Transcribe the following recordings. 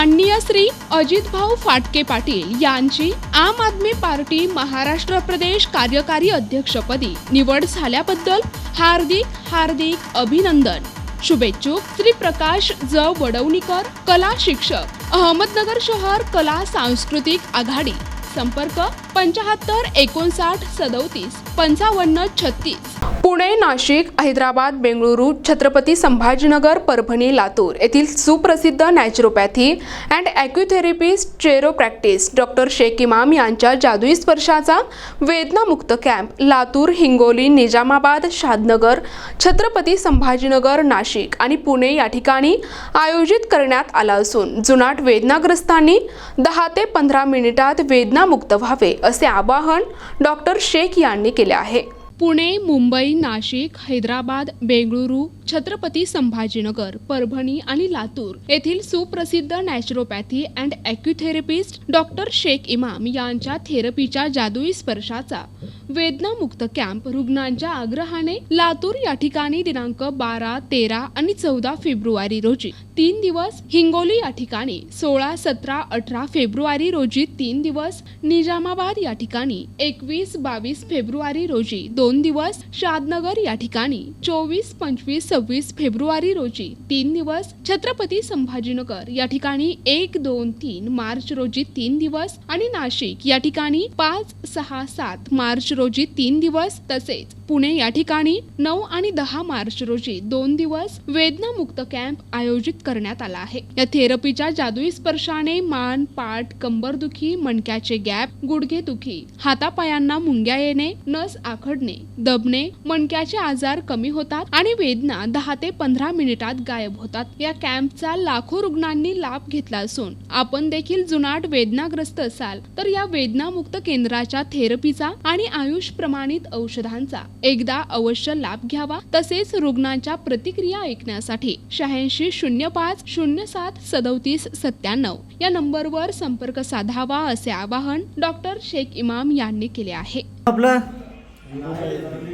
माननीय श्री अजितभाऊ फाटके पाटील यांची आम आदमी पार्टी महाराष्ट्र प्रदेश कार्यकारी अध्यक्षपदी निवड झाल्याबद्दल हार्दिक हार्दिक अभिनंदन. शुभेच्छुक श्री प्रकाश ज. वडवणीकर कला शिक्षक अहमदनगर शहर कला सांस्कृतिक आघाडी. संपर्क पंचाहत्तर एकोणसाठ सदोतीस पंचावन्न छत्तीस. पुणे नाशिक हैदराबाद बेंगळुरू छत्रपती संभाजीनगर परभणी लातूर येथील सुप्रसिद्ध नॅचरोपॅथी अँड ॲक्युथेरपिस्ट चेरो प्रॅक्टिस डॉक्टर शेख इमाम यांच्या जादुई स्पर्शाचा वेदनामुक्त कॅम्प लातूर हिंगोली निजामाबाद शादनगर छत्रपती संभाजीनगर नाशिक आणि पुणे या ठिकाणी आयोजित करण्यात आला असून जुनाट वेदनाग्रस्तांनी दहा ते पंधरा मिनिटात वेदनामुक्त व्हावे असे आवाहन डॉक्टर शेख यांनी केले आहे. पुणे मुंबई नाशिक हैदराबाद बेंगळुरू छत्रपती संभाजीनगर परभणी आणि लातूर येथील सुप्रसिद्ध naturopathy and acutherapist doctor Shaikh Imam यांच्या थेरपीच्या जादुई स्पर्शाचा वेदनामुक्त कॅम्प रुग्णांच्या आग्रहाने लातूर या ठिकाणी दिनांक बारा तेरा आणि चौदा फेब्रुवारी रोजी तीन दिवस हिंगोली या ठिकाणी सोळा सतरा अठरा फेब्रुवारी रोजी तीन दिवस निजामाबाद या ठिकाणी एकवीस बावीस फेब्रुवारी रोजी दोन दिवस शादनगर या ठिकाणी चोवीस पंचवीस सव्वीस फेब्रुवारी रोजी तीन दिवस छत्रपती संभाजीनगर या ठिकाणी एक दोन तीन मार्च रोजी तीन दिवस आणि नाशिक या ठिकाणी पाच सहा सात मार्च रोजी तीन दिवस तसेच पुणे या ठिकाणी नऊ आणि दहा मार्च रोजी दोन दिवस वेदनामुक्त कॅम्प आयोजित करण्यात आला आहे. या थेरपीच्या जादुई स्पर्शाने मान पाठ कंबरदुखी मणक्याचे गॅप गुडघे दुखी हातापायांना मुंग्या येणे नस आखडणे दबणे मणक्याचे आजार कमी होतात आणि वेदना दहा ते पंधरा मिनिटात गायब होतात. या कॅम्पचा लाखो रुग्णांनी लाभ घेतला असून आपण देखील जुनाट वेदनाग्रस्त असाल तर या वेदनामुक्त केंद्राच्या थेरपीचा आणि आयुष प्रमाणित औषधांचा एकदा अवश्य लाभ घ्यावा. तसेच रुग्णांच्या प्रतिक्रिया ऐकण्यासाठी शहाऐंशी शून्य पाच शून्य सात सदोतीस सत्त्याण्णव या नंबरवर संपर्क साधावा असे आवाहन डॉक्टर शेख इमाम यांनी केले आहे. आपलं?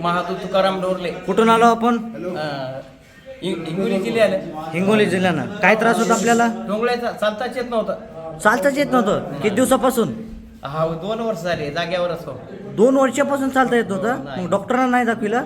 महादू तुकाराम डोरले. कुठून आलो आपण? अं, हि- हिंगोली जिल्ह्याला. हिंगोली जिल्ह्यानं. काय त्रास होता आपल्याला? डोंगळ्याचा चालताच येत नव्हतं. चालताच येत नव्हतं. किती दिवसापासून? हा दोन वर्ष झाले जाग्यावरच हो. दोन वर्षापासून चालता येत नव्हतं. नाही. मग डॉक्टरांना नाही दाखविलं?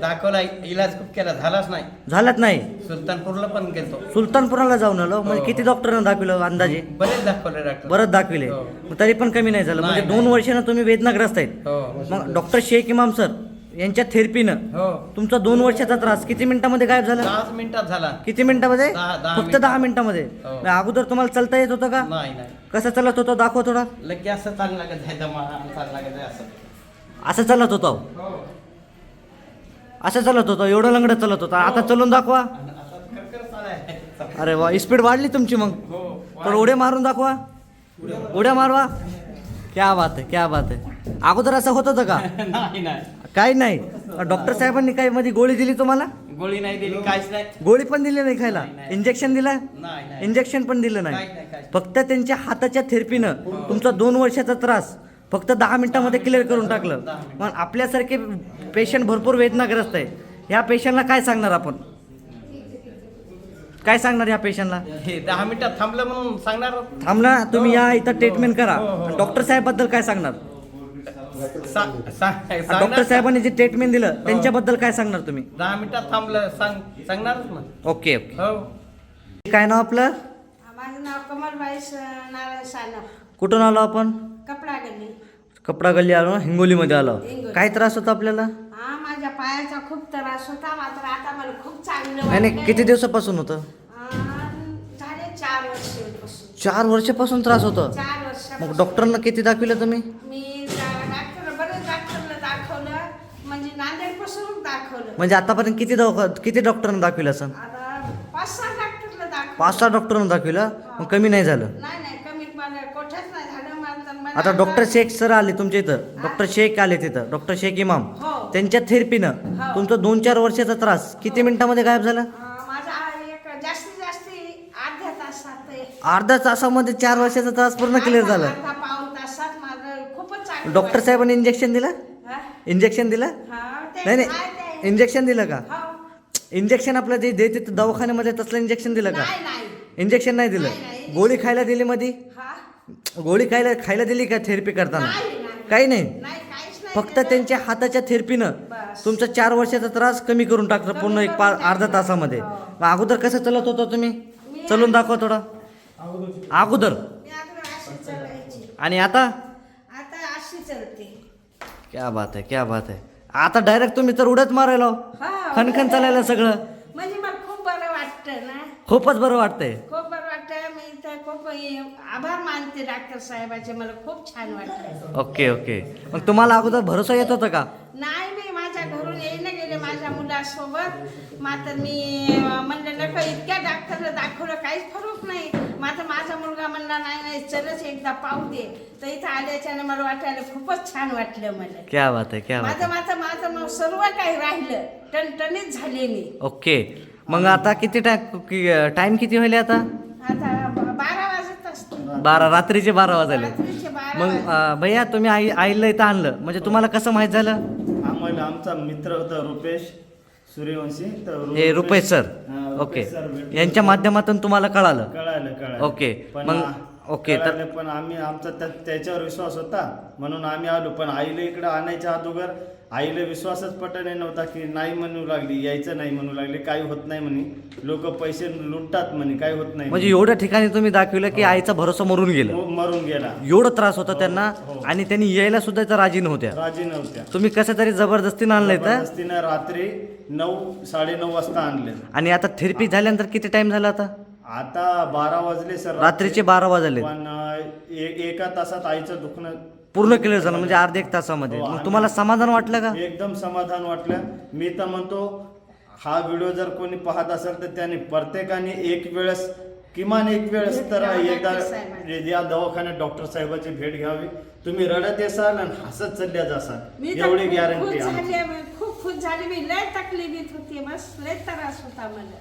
दाखवला इलाज खूप केला झालाच नाही. झालंच नाही. सुलतानपूरला पण गेलतो. सुलतानपुराला जाऊन आलो. म्हणजे हो. किती डॉक्टरांना दाखविलं अंदाजे? बरेच दाखवले डॉक्टर. बरंच दाखविले. हो. मग तरी पण कमी नाही झालं. नाही, म्हणजे दोन नाही. वर्षानं तुम्ही वेदनाग्रस्त आहेत. हो मग डॉक्टर शेख इमाम सर यांच्या थेरपीनं हो. तुमचा दोन वर्षाचा त्रास किती मिनिटामध्ये गायब झाला? दहाच मिनिटात झाला. किती मिनिटामध्ये? दहा- दहा फक्त मिनिटं. दहा मिनिटामध्ये. हो. मग अगोदर तुम्हाला चालता येत होतं का? नाही नाही. कसं चालत होतं? दाखव थोडा. लगे असं दमा आहे असं. असं चालत होतं. हो असं चालत होतं. एवढं लंगडं चालत होतं. आता चलून दाखवा. अरे वा स्पीड वाढली तुमची मग. हो थोडं उड्या मारून दाखवा. उड्या मारवा. क्या बात आहे क्या बात आहे. अगोदर असं होत होतं का? नाही नाही. काही नाही. डॉक्टर साहेबांनी काही मध्ये गोळी दिली तुम्हाला? गोळी नाही दिली काहीच नाही. गोळी पण दिली नाही खायला. इंजेक्शन दिलं? इंजेक्शन पण दिलं नाही. फक्त त्यांच्या हाताच्या थेरपीनं तुमचा दोन वर्षाचा त्रास. फक्त दहा मिनिटामध्ये क्लिअर करून टाकलं. मग आपल्यासारखे पेशंट भरपूर वेदनाग्रस्त आहे. ह्या पेशंटला काय सांगणार आपण? काय सांगणार ह्या पेशंटला हे दहा मिनिटात थांबलं म्हणून सांगणार? थांबला तुम्ही या इथं ट्रीटमेंट करा. हो, हो, हो. डॉक्टर साहेबबद्दल काय सांगणार? सा- सा- सांगणार डॉक्टर? साहेबांनी जे ट्रीटमेंट दिलं त्यांच्याबद्दल काय सांगणार तुम्ही? दहा मिनिटात थांबलं सांग सांगणारच ना ओके ओके. हो. काय नाव आपलं? माझं नाव कमलबाई स- नारायण सानप. कुठून आलो आपण? कपडा गल्ली. कपडा गल्ली आलो हिंगोलीमध्ये आलो. हिंगोली. काय त्रास होता आपल्याला? हा माझ्या पायाचा खूप त्रास होता मात्र आता मला खूप चांगलं नाही नाही. किती दिवसापासून होतं? अं, झाले चार वर्षापासून. चार वर्षापासून त्रास होतं? चार वर्ष मग डॉक्टरांना किती दाखविलं तुम्ही? मी डॉक्टर बरेच डॉक्टरला दाखवलं. म्हणजे दाखवलं. म्हणजे आतापर्यंत किती दवा किती डॉक्टरांना दाखविलं असं? आता पाच सहा डॉक्टरला दाखवलं. पाच सहा डॉक्टरांना दाखविलं? मग कमी नाही झालं. नाही नाही कमी पण कोठेच नाही झालं मला आता डॉक्टर शेख सर आले तुमच्या इथं डॉक्टर शेख आले तिथं डॉक्टर शेख इमाम हो. त्यांच्या थेरपीनं हो. तुमचा दोन चार वर्षाचा त्रास किती मिनिटामध्ये गायब झाला अं, माझा एक जास्तीत जास्ती अर्ध्या तासात आहे. अर्ध्या तासामध्ये चार वर्षाचा त्रास पूर्ण क्लिअर अर्धा- झाला अर्धा पाऊण तासात माझं खूपच चांगलं डॉक्टर वाटलं. साहेबांनी इंजेक्शन दिलं हा? इंजेक्शन दिलं हा, ते नाही काय नाही ते? इंजेक्शन दिलं का हो. इंजेक्शन आपलं जे देते ते दवाखान्यामध्ये तसलं इंजेक्शन दिलं का नाही नाही इंजेक्शन नाही दिलं नाही. गोळी खायला दिली मध्ये हा गोळी खायला खायला दिली का थेरपी करताना. काही नाही. फक्त. त्यांच्या हाताच्या थेरपीनं. तुमचा चार वर्षाचा त्रास कमी करून टाकलं पूर्ण एक पा अर्धा. तासामध्ये. हो. मग अगोदर कसं चलत होता तुम्ही? चलून दाखवा थोडा. अगोदर. आणि आता? आता अशी चलते. क्या बात आहे क्या बात आहे. आता डायरेक्ट तुम्ही तर उडत मारायला हो. हा. खणखण चालायला सगळं. म्हणजे खूप बरं वाटतं खूपच बरं वाटतंय खूप बरं वाटतं मी तर खूप आभार मानते डॉक्टर साहेबाचे. मला खूप छान वाटलं ओके ओके. मग तुम्हाला अगोदर भरोसा येत होता का? नाही मी माझ्या घरून येईन गेले माझ्या मुलासोबत. मात्र मी म्हणलं नको इतक्या डॉक्टरला दाखवलं काहीच फरक नाही. मात्र माझा मुलगा म्हणला नाही नाही चलच एकदा पाहू दे. तर इथं आल्याच्याने मला वाटायला खूपच छान वाटलं मला. क्या बात आहे क्या बात माझं माझं माझं मग सर्व काही राहिलं. टणटणीत झाले मी. ओके. मग आता किती टाइम टाइम किती होईल आता? आता बारा रात्रीचे बारा वाजले मग. अं, भैया तुम्ही आई आईला इथं आणलं. म्हणजे तुम्हाला कसं माहीत झालं? आम्हाला आमचा मित्र होता रुपेश सूर्यवंशी. तर हे रुपेश सर. रुपेश ओके. भेटले. यांच्या माध्यमातून तुम्हाला कळालं? कळालं कळालं. ओके. पण मग- ओके, तर- कळालं, पण आम्ही आमचा त्या- त्याच्यावर विश्वास होता. म्हणून आम्ही आलो. पण आईला इकडे आणायच्या अगोदर आईला विश्वासच पटणे नव्हता की नाही म्हणू लागली यायचं नाही म्हणू लागले काही होत नाही म्हणे. लोक पैसे लुटतात म्हणे काही होत नाही म्हणजे एवढ्या ठिकाणी तुम्ही दाखवलं की आईचा भरोसा मरून गेलं. म- मरून गेला. एवढं त्रास होता त्यांना हो. आणि त्यांनी यायला सुद्धा इथं राजी नव्हत्या. राजी नव्हत्या. तुम्ही कसं तरी जबरदस्तीनं आणलं इथं? जबरदस्तीनं रात्री नऊ साडेनऊ वाजता आणले. आणि आता थेरपी झाल्यानंतर किती टाइम झाला आता? आता बारा वाजले सर. रात्रीचे बारा वाजले पण एका तासात आईचं दुखणं पूर्ण क्लिअर झालं म्हणजे अर्ध्या एक तासामध्ये. हो, मग आणि- तुम्हाला समाधान वाटलं का? एकदम समाधान वाटलं. मी तर म्हणतो हा व्हिडिओ जर कोणी पाहत असेल तर त्याने प्रत्येकाने एक वेळेस किमान एक वेळेस तर एकदा. या दवाखान्यात डॉक्टर साहेबाची भेट घ्यावी. तुम्ही रडत येसाल आणि हसत चालल्या जासाल. मी तर एवढी खूप गॅरंटी झाली खूप खुश झाली. मी लय तकलीफीत होती बस लय त्रास होता मला.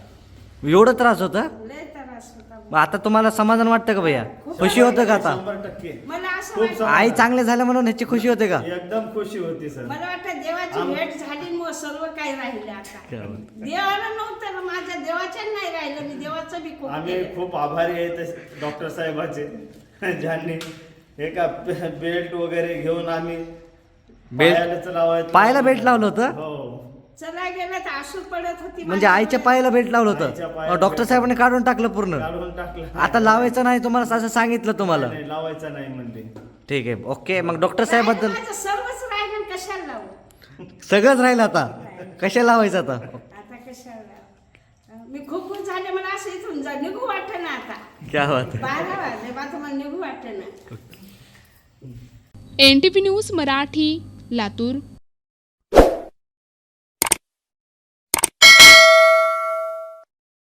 एवढं त्रास होता? लय त्रास होता. मग आता तुम्हाला समाधान वाटतं का भैया? खुशी होतं का आता? शंभर टक्के. मला असं खूप वाटतं. समाधान. आई चांगले झाले म्हणून ह्याची खुशी होते का? एकदम खुशी होती सर. मला वाटतं देवाची भेट झाली मग सर्व काही राहिलं आता. देवाला नव्हतं ना, माझ्या देवाच्या नाही राहिलं मी देवाचं बी खूप आम्ही केलं. खूप आभारी आहेत डॉक्टर साहेबाचे ज्यांनी एका बेल्ट वगैरे घेऊन आम्ही बेल्ट- लावायचं. पायाला बेल्ट लावलं होतं? हो. चला गेलं तर आसू पडत होती म्हणजे माझ्या आईच्या. पायाला बेल्ट लावलं आईच्या होतं डॉक्टर. साहेबांनी काढून टाकलं पूर्ण. काढून टाकलं आता लावायचं नाही तुम्हाला असं सांगितलं तुम्हाला. नाही, लावायचं नाही म्हणले ठीक आहे ओके मग डॉक्टर साहेबबद्दल माझं सर्वच राहिलं कशाला लावू? सगळंच राहिलं आता. कशा लावायचं आता? आता कशाला लावू? मी खूप खुश झाले मला असं इथून जा निघू वाटत ना आता. क्या बात. बारा वाजले निघू वाटत ना. N T V news Marathi Latur.